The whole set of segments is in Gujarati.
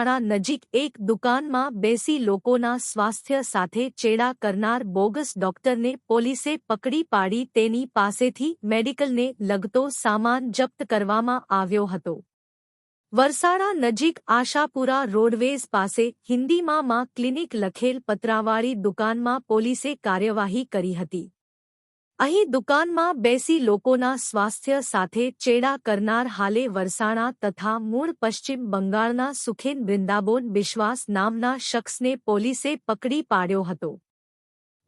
વરસાણા નજીક એક દુકાનમાં બેસી લોકોના સ્વાસ્થ્ય સાથે ચેડા કરનાર બોગસ ડોક્ટરને પોલીસે પકડી પાડી તેની પાસેથી મેડિકલને લગતો સામાન જપ્ત કરવામાં આવ્યો હતો. વરસાડા નજીક આશાપુરા રોડવેઝ પાસે હિન્દીમાં માં ક્લિનિક લખેલ પત્રાવાળી દુકાનમાં પોલીસે કાર્યવાહી કરી હતી. અહીં દુકાનમાં બેસી લોકોના સ્વાસ્થ્ય સાથે ચેડા કરનાર હાલે વરસાણા તથા મૂળ પશ્ચિમ બંગાળના સુખેન વૃંદાબોન બિશ્વાસ નામના શખ્સને પોલીસે પકડી પાડ્યો હતો.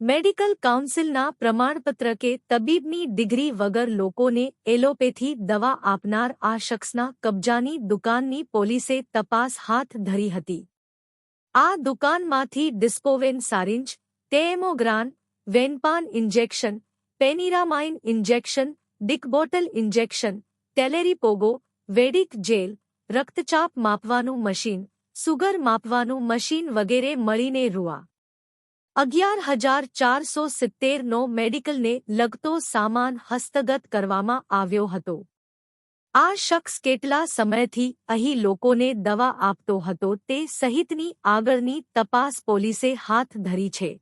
મેડિકલ કાઉન્સિલના પ્રમાણપત્ર કે તબીબની ડિગ્રી વગર લોકોને એલોપેથી દવા આપનાર આ શખ્સના કબજાની દુકાનની પોલીસે તપાસ હાથ ધરી હતી. આ દુકાનમાંથી ડિસ્પોવેન સારિંજ ટેમોગ્રાન વેનપાન ઇન્જેક્શન પેનિરામાઇન ઇન્જેક્શન ડિકબોટલ ઇન્જેક્શન ટેલેરીપોગો વેડિક જેલ રક્તચાપ માપવાનું મશીન, સુગર માપવાનું મશીન વગેરે મળીને રૂઆ. અગિયાર હજાર ચારસો સિત્તેરનો મેડિકલને લગતો સામાન હસ્તગત કરવામાં આવ્યો હતો. આ શખ્સ કેટલા સમયથી અહીં લોકોને દવા આપતો હતો તે સહિતની આગળની તપાસ પોલીસે હાથ ધરી છે.